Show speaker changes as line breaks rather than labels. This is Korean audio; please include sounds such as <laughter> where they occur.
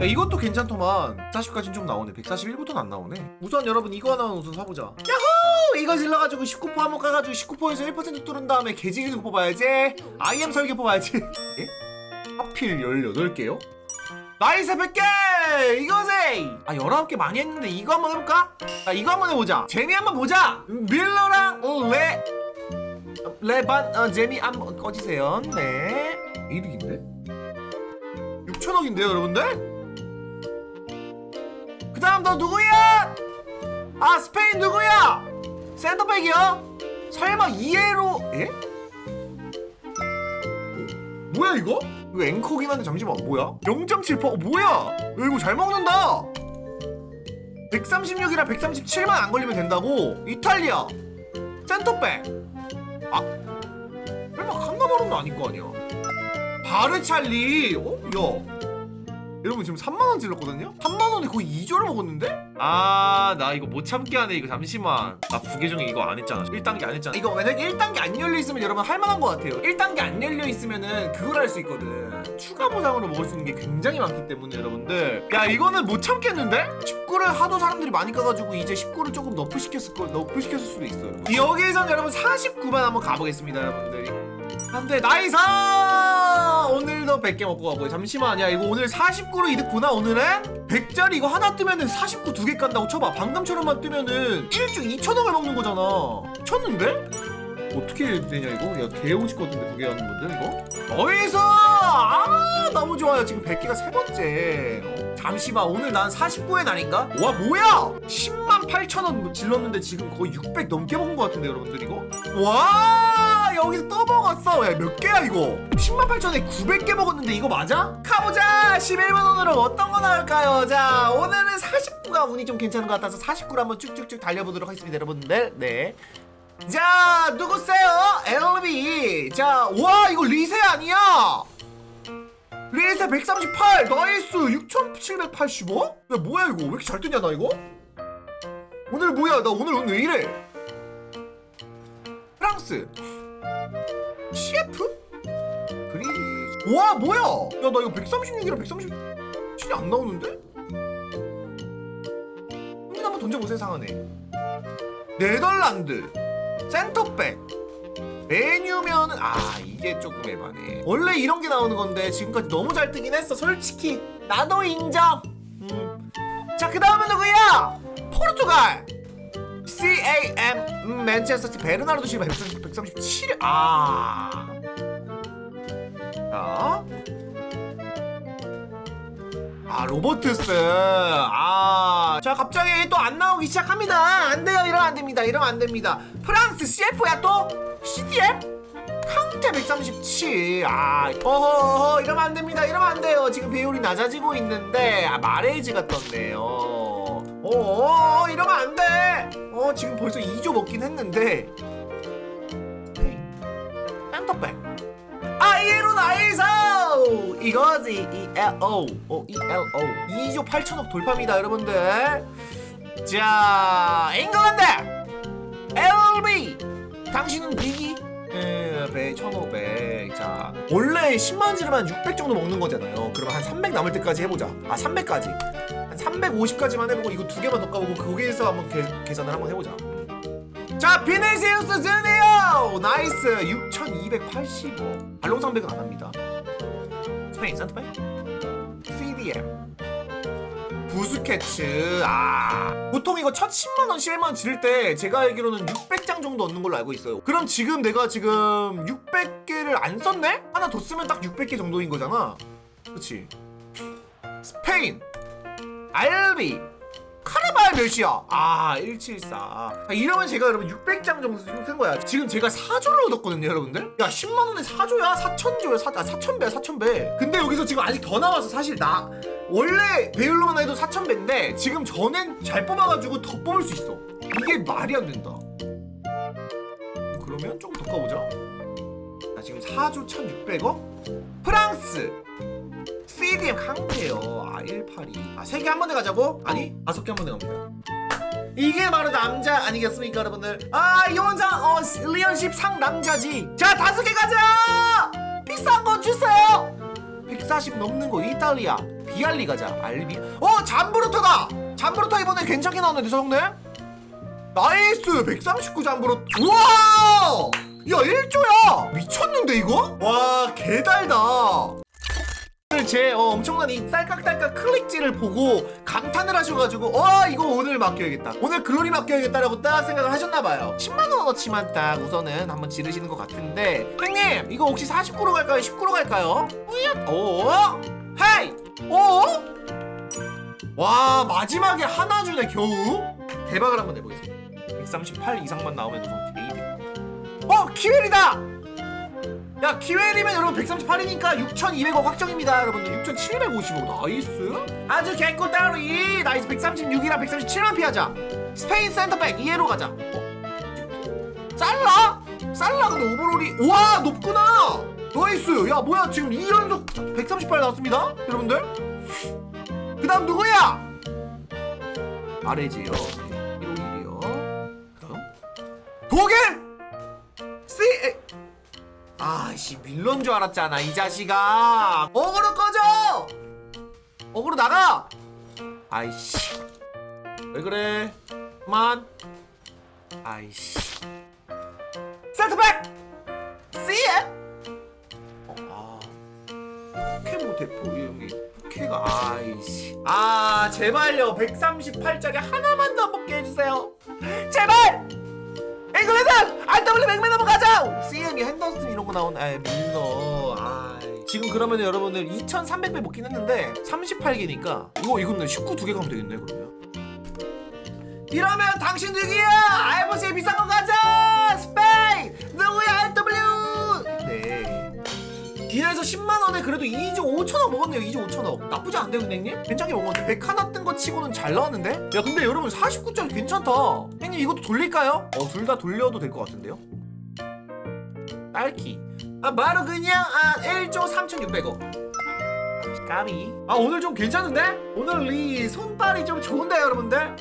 야, 이것도 괜찮더만 140까지는 좀 나오네 141부터는 안 나오네 우선 여러분 이거 하나 우선 사보자 야호 이거 질러가지고 19% 한번 까가지고 19%에서 1% 뚫은 다음에 개지기는 뽑아야지 IM 설계 뽑아야지 <laughs> 예? 하필 18개요? 나이스 100개! 이거지! 아 19개 많이 했는데 이거 한번 해볼까? 아 이거 한번 해보자 재미 한번 보자 밀러랑 레 레반 어, 재미 한번 꺼지세요 네 이득인데? 6천억인데요 여러분들? 그 다음 너 누구야? 아 스페인 누구야? 센터백이요? 설마 이해로 예? 뭐야 이거? 이거 앵커긴 한데 잠시만 뭐야? 0.7% 어, 뭐야? 야, 이거 잘 먹는다 136이랑 137만 안 걸리면 된다고? 이탈리아 센터백 아 설마 칸나바로는 아닐 거 아니야 바르찰리 어? 야 여러분 지금 3만원 질렀거든요? 3만원에 거의 2조를 먹었는데? 아 나 이거 못 참게 하네 이거 잠시만. 나 부계정에 이거 안 했잖아. 1단계 안 했잖아. 이거 만약에 1단계 안 열려있으면 여러분 할만한 것 같아요. 1단계 안 열려있으면은 그걸 할 수 있거든. 추가 보상으로 먹을 수 있는 게 굉장히 많기 때문에 여러분들. 야 이거는 못 참겠는데? 19를 하도 사람들이 많이 까가지고 이제 19를 조금 너프 시켰을 걸 너프 시켰을 수도 있어요. 여기에선 여러분 49만 한번 가보겠습니다 여러분들 안돼 나이스 오늘 도 100개 먹고 가고요 잠시만 야 이거 오늘 49로 이득 보나 오늘은? 100짜리 이거 하나 뜨면은 49 두 개 깐다고 쳐봐 방금처럼만 뜨면은 1주 2천억을 먹는 거잖아 미쳤는데? 어떻게 되냐 이거? 야 개오직 같은데 두개 하는 분들 이거? 나이스 아 너무 좋아요 지금 100개가 세 번째 어, 잠시만 오늘 난 49의 날인가? 와 뭐야 10만 8천 원 질렀는데 지금 거의 600 넘게 먹은 것 같은데 여러분들 이거? 와 여기서 또 먹었어 야 몇 개야 이거 10만 8천에 900개 먹었는데 이거 맞아? 가보자 11만 원으로 어떤 거 나올까요 자 오늘은 49가 운이 좀 괜찮은 것 같아서 49로 한번 쭉쭉쭉 달려보도록 하겠습니다 여러분들 네 자, 누구세요? LB. 자, 와, 이거 리세 아니야? 리세 138, 나이스 6785? 야, 뭐야, 이거? 왜 이렇게 잘 뜨냐, 나 이거? 오늘 뭐야, 나 오늘 오늘 왜 이래? 프랑스. CF? 그리. 와, 뭐야? 야, 나 이거 136이랑 137이 안 나오는데? 한번 한번 던져보세요, 상한에. 네덜란드. 센터백 메뉴면은 아 이게 조금 애바네 원래 이런 게 나오는 건데 지금까지 너무 잘 뜨긴 했어 솔직히 나도 인정 음. 자그 다음은 누구야 포르투갈 CAM 음, 맨체스터 시티 베르나르도 실바 137 아. 자. 아 로버트스 아. 자 갑자기 또 안 나오기 시작합니다 안 돼요 이러면 안 됩니다 이러면 안 됩니다 프랑스 CF야 또 CDM 캉테 137. 아, 어허, 이러면 안 됩니다. 이러면 안 돼요. 지금 배율이 낮아지고 있는데, 아, 마레이즈가 떴네요. 어, 이러면 안 돼. 어, 지금 벌써 2조 먹긴 했는데. 센터백. 아, 이에로 나이스! 이거지, ELO. 어, ELO. 2조 8천억 돌파입니다, 여러분들. 자, 잉글랜드! LB! 당신은 비기? 예, 100, 1500. 자, 원래 10만 지르면 600 정도 먹는 거잖아요. 그러면 한 300 남을 때까지 해보자. 아, 300까지. 한 350까지만 해보고 이거 두 개만 더 까보고 거기에서 한번 계, 계산을 한번 해보자. 자, 비네시우스 주니어! 나이스! 6285. 발롱상백은 안 합니다. 스페인 센터백? CDM. 부스케츠 아 보통 이거 첫 10만원 11만원 지를 때 제가 알기로는 600장 정도 얻는 걸로 알고 있어요 그럼 지금 내가 지금 600개를 안 썼네? 하나 더 쓰면 딱 600개 정도인 거잖아 그치 스페인 알비 카르발 몇이야? 아, 174. 아, 이러면 제가 여러분 600장 정도 쓴 거야. 지금 제가 4조를 얻었거든요, 여러분들. 야, 10만원에 4조야? 4천조야? 4, 아, 4천배야, 4천배. 근데 여기서 지금 아직 더 나와서 사실 나, 원래 배율로만 해도 4천배인데, 지금 저는 잘 뽑아가지고 더 뽑을 수 있어. 이게 말이 안 된다. 그러면 조금 더 까보자. 나 지금 4조 1,600억? 프랑스! CDM 강태요. 아, 182. 아, 세개한 번에 가자고? 아니, 다섯 개한 번에 갑니다. 이게 바로 남자 아니겠습니까, 여러분들? 아, 이 원상, 어, 리언십 상 남자지. 자, 다섯 개 가자! 비싼 거 주세요! 140 넘는 거 이탈리아. 비알리 가자 알비 어 잠브루터다 잠브루터 이번에 괜찮게 나오는데 성네 나이스 139 잠브루터 우와 야 1조야 미쳤는데 이거 와 개달다 제 어, 엄청난 이 딸깍딸깍 클릭질을 보고 감탄을 하셔가지고 어 이거 오늘 맡겨야겠다. 오늘 글로리 맡겨야겠다라고 딱 생각을 하셨나봐요. 10만원어치만 딱 우선은 한번 지르시는 것 같은데. 형님 이거 혹시 49로 갈까요? 19로 갈까요? 뿌얏. 오 헤이! 오와 마지막에 하나 주네 겨우. 대박을 한번 내보겠습니다. 138 이상만 나오면 우선 게이드 어 키웰이다 야 기회리면 여러분 138이니까 6,200억 확정입니다 여러분들. 6,750억. 나이스. 아주 개꿀 따로이 나이스. 136이랑 137만 피하자. 스페인 센터백 이해로 가자. 어? 살라? 살라 근데 오버롤이. 우와 높구나. 나이스. 야 뭐야 지금 2연속 138 나왔습니다 여러분들. 그 다음 누구야? 아래지요. 151이요. 그 다음. 독일 씨 밀런 줄 알았잖아 이 자식아. 어그로 꺼져! 어그로 나가! 아이씨. 왜 그래? 그만. 아이씨. 센터백 씨에 어, 아. 포켓몬 대표 이름이 포켓가 아이씨. 아 제발요. 138짜리 하나만 더 뽑게 해주세요. 제발 잉글랜드! RW 맥맨 한번 가자! CM이 핸더슨 이런 거 나온 아 밀러. 아 지금 그러면 여러분들 2300배 먹긴 했는데 38개니까 이거 이거는 19두개 가면 되겠네 그러면. 이러면 당신 누구야! 알보스의 비싼 거 가자 기내에서 10만 원에 그래도 2조 5천 원 먹었네요 2조 5천 원 나쁘지 않은데 은행님? 괜찮게 먹었는데 100 하나 뜬 거 치고는 잘 나왔는데? 야 근데 여러분 49짜리 괜찮다 형님 이것도 돌릴까요? 어 둘 다 돌려도 될 것 같은데요? 딸기 아 바로 그냥 아 1조 3,600억 까비 아 오늘 좀 괜찮은데? 오늘 이 손발이 좀 좋은데 여러분들?